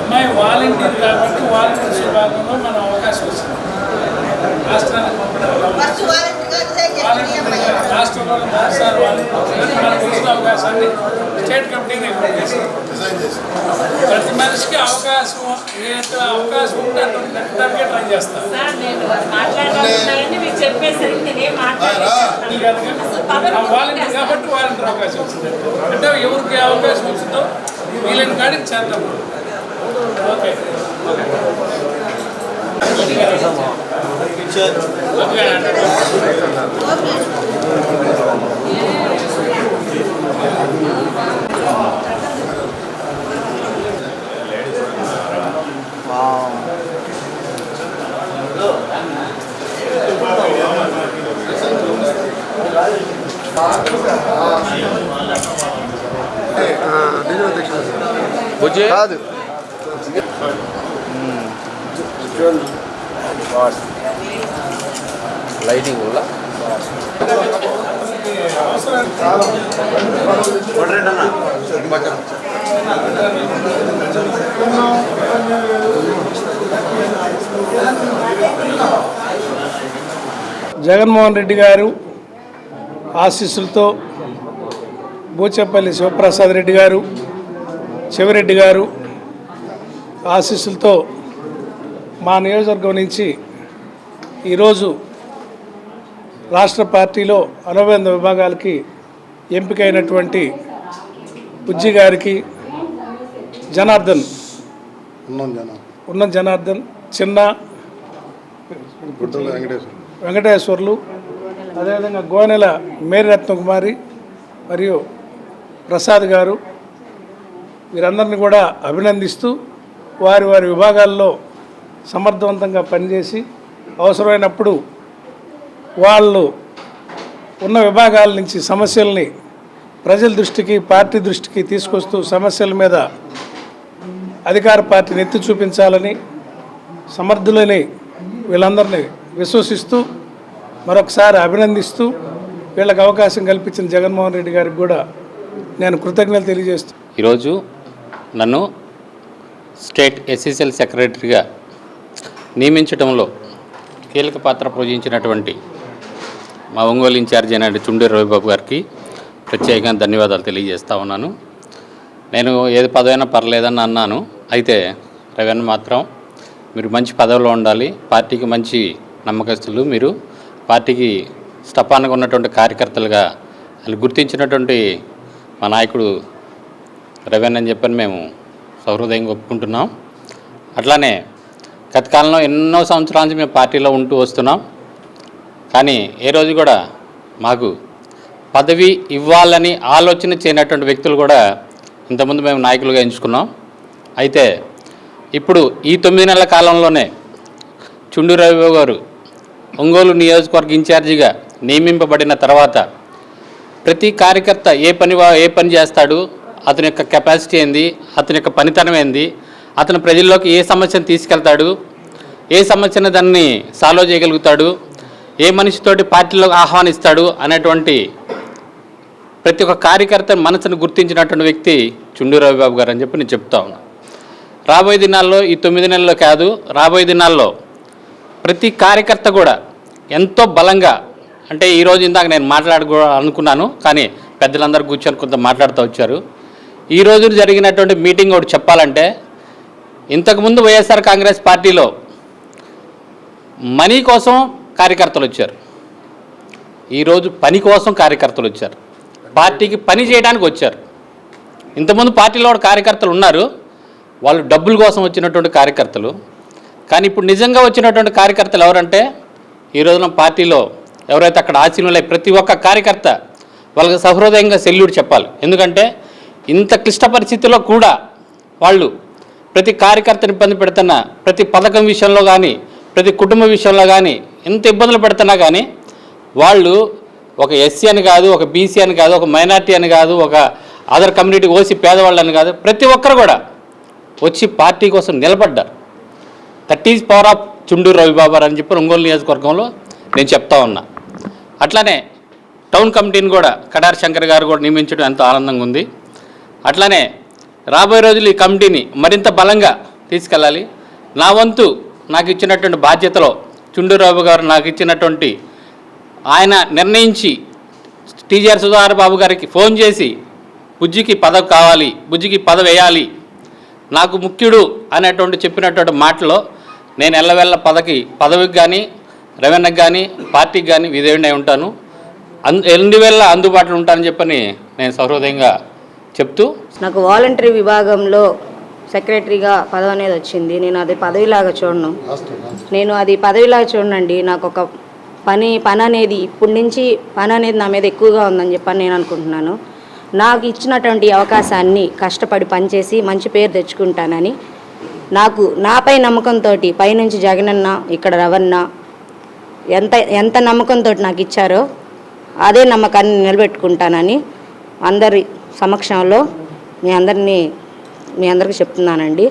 అమ్మాయి వాలంటీర్ కాబట్టి వాలంటీర్ విభాగంలో మనం అవకాశం వచ్చింది. రాష్ట్రానికి పంపడం. రాష్ట్రంలో మరోసారి వాలంటీర్ అవకాశాన్ని స్టేట్ చేశారు. ప్రతి మనిషికి అవకాశం అవకాశం నెట్టడానికే ట్రై చేస్తాను వాలంటీర్ కాబట్టి వాలంటీర్ అవకాశం వచ్చింది అంటే ఎవరికి ఏ అవకాశం వచ్చిందో వీళ్ళని కాడికి చేద్దాం. ఓకే. ఓకే. బుజ్జి? కాదు. లైటింగ్ వల్ల? జగన్మోహన్ రెడ్డి గారు ఆశీస్సులతో బూచేపల్లి శివప్రసాద్ రెడ్డి గారు శివరెడ్డి గారు ఆశీస్సులతో మా నియోజకవర్గం నుంచి ఈరోజు రాష్ట్ర పార్టీలో అనుబంధ విభాగాలకి ఎంపికైనటువంటి బుజ్జి గారికి జనార్దన్ ఉన్నాం జనం ఉన్న జనార్దన్ చిన్న వెంకటేశ్వర్లు అదేవిధంగా గోనెల మేరీరత్న కుమారి మరియు ప్రసాద్ గారు వీరందరిని కూడా అభినందిస్తూ వారి వారి విభాగాల్లో సమర్థవంతంగా పనిచేసి అవసరమైనప్పుడు వాళ్ళు ఉన్న విభాగాల నుంచి సమస్యల్ని ప్రజల దృష్టికి పార్టీ దృష్టికి తీసుకొస్తూ సమస్యల మీద అధికార పార్టీని ఎత్తి చూపించాలని సమర్థులని వీళ్ళందరినీ విశ్వసిస్తూ మరొకసారి అభినందిస్తూ వీళ్ళకి అవకాశం కల్పించిన జగన్మోహన్ రెడ్డి గారికి కూడా నేను కృతజ్ఞతలు తెలియజేస్తూ ఈరోజు నన్ను స్టేట్ ఎస్ఎస్ఎల్ సెక్రటరీగా నియమించడంలో కీలక పాత్ర పోషించినటువంటి మా ఒంగోలు ఇన్ఛార్జ్ అయిన చుండి రవిబాబు గారికి ప్రత్యేకంగా ధన్యవాదాలు తెలియజేస్తా ఉన్నాను. నేను ఏది పదవైనా పర్లేదని అన్నాను. అయితే రవీణ మాత్రం మీరు మంచి పదవిలో ఉండాలి. పార్టీకి మంచి నమ్మకస్తులు. మీరు పార్టీకి స్టపాన్గా ఉన్నటువంటి కార్యకర్తలుగా వాళ్ళు గుర్తించినటువంటి మా నాయకుడు రవీణ అని చెప్పని మేము సహృదయంగా ఒప్పుకుంటున్నాం. అట్లానే గత కాలంలో ఎన్నో సంవత్సరాల నుంచి మేము పార్టీలో ఉంటూ వస్తున్నాం. కానీ ఏ రోజు కూడా మాకు పదవి ఇవ్వాలని ఆలోచన చేయనటువంటి వ్యక్తులు కూడా ఇంతకుముందు మేము నాయకులుగా ఎంచుకున్నాం. అయితే ఇప్పుడు ఈ తొమ్మిది నెలల కాలంలోనే చుండు రవి గారు ఒంగోలు నియోజకవర్గ ఇన్ఛార్జిగా నియమింపబడిన తర్వాత ప్రతి కార్యకర్త ఏ పని వా- ఏ పని చేస్తాడు అతని యొక్క కెపాసిటీ ఏంది అతని యొక్క పనితనం ఏంది అతను ప్రజల్లోకి ఏ సమస్యను తీసుకెళ్తాడు ఏ సమస్యను దాన్ని సాల్వ్ చేయగలుగుతాడు ఏ మనిషితోటి పార్టీలోకి ఆహ్వానిస్తాడు అనేటువంటి ప్రతి ఒక్క కార్యకర్త మనసును గుర్తించినటువంటి వ్యక్తి చుండూ రవిబాబు గారు అని చెప్పి నేను చెప్తా ఉన్నా. రాబోయే దినాల్లో ఈ తొమ్మిది నెలల్లో కాదు రాబోయే దినాల్లో ప్రతి కార్యకర్త కూడా ఎంతో బలంగా అంటే ఈరోజు ఇందాక నేను మాట్లాడుకో అనుకున్నాను కానీ పెద్దలందరూ కూర్చొని కొంత మాట్లాడుతూ వచ్చారు. ఈ రోజు జరిగినటువంటి మీటింగ్ ఒకటి చెప్పాలంటే ఇంతకుముందు వైఎస్ఆర్ కాంగ్రెస్ పార్టీలో మనీ కోసం కార్యకర్తలు వచ్చారు. ఈరోజు పని కోసం కార్యకర్తలు వచ్చారు. పార్టీకి పని చేయడానికి వచ్చారు. ఇంతకుముందు పార్టీలో కూడా కార్యకర్తలు ఉన్నారు. వాళ్ళు డబ్బుల కోసం వచ్చినటువంటి కార్యకర్తలు. కానీ ఇప్పుడు నిజంగా వచ్చినటువంటి కార్యకర్తలు ఎవరంటే ఈ రోజున పార్టీలో ఎవరైతే అక్కడ ఆశీనులై ప్రతి ఒక్క కార్యకర్త వాళ్ళకి సహృదయంగా సెల్యూట్ చెప్పాలి. ఎందుకంటే ఇంత క్లిష్ట పరిస్థితిలో కూడా వాళ్ళు ప్రతి కార్యకర్తను ఇబ్బంది పెడుతున్న ప్రతి పథకం విషయంలో కానీ ప్రతి కుటుంబ విషయంలో కానీ ఎంత ఇబ్బందులు పెడుతున్నా కానీ వాళ్ళు ఒక ఎస్సీ అని కాదు ఒక బీసీ అని కాదు ఒక మైనార్టీ అని కాదు ఒక అదర్ కమ్యూనిటీ ఓసి పేదవాళ్ళు అని కాదు ప్రతి ఒక్కరు కూడా వచ్చి పార్టీ కోసం నిలబడ్డారు. That is power of Chunduru రవిబాబర్ అని చెప్పి ఒంగోలు నియోజకవర్గంలో నేను చెప్తా ఉన్నా. అట్లానే టౌన్ కమిటీని కూడా కడారి శంకర్ గారు కూడా నియమించడం ఎంతో ఆనందంగా ఉంది. అట్లానే రాబోయే రోజులు ఈ కమిటీని మరింత బలంగా తీసుకెళ్ళాలి. నా వంతు నాకు ఇచ్చినటువంటి బాధ్యతలో చుండూరాబు గారు నాకు ఇచ్చినటువంటి ఆయన నిర్ణయించి టీజీఆర్ సుధాకర్ బాబు గారికి ఫోన్ చేసి బుజ్జికి పదవి కావాలి బుజ్జికి పదవి వేయాలి నాకు ముఖ్యుడు అనేటువంటి చెప్పినటువంటి మాటలో నేను ఎల్లవెల్ల పదకి పదవికి కానీ రెవెన్యూకి కానీ పార్టీకి కానీ విధేయుడై ఉంటాను. అన్ ఎన్ని వేళ అందుబాటులో ఉంటానని చెప్పని నేను సహృదయంగా చెప్తూ నాకు వాలంటరీ విభాగంలో సెక్రటరీగా పదవి అనేది వచ్చింది. నేను అది పదవిలాగా చూడను. నేను అది పదవిలాగా చూడనండి. నాకు ఒక పని పని అనేది ఇప్పటి నుంచి పని అనేది నా మీద ఎక్కువగా ఉందని చెప్పని నేను అనుకుంటున్నాను. నాకు ఇచ్చినటువంటి అవకాశాన్ని కష్టపడి పనిచేసి మంచి పేరు తెచ్చుకుంటానని నాకు నాపై నమ్మకంతో పైనుంచి జగనన్న ఇక్కడ రవణ ఎంత ఎంత నమ్మకంతో నాకు ఇచ్చారో అదే నమ్మకాన్ని నిలబెట్టుకుంటానని అందరి సమక్షంలో మీ అందరినీ మీ అందరికీ చెప్తున్నానండి.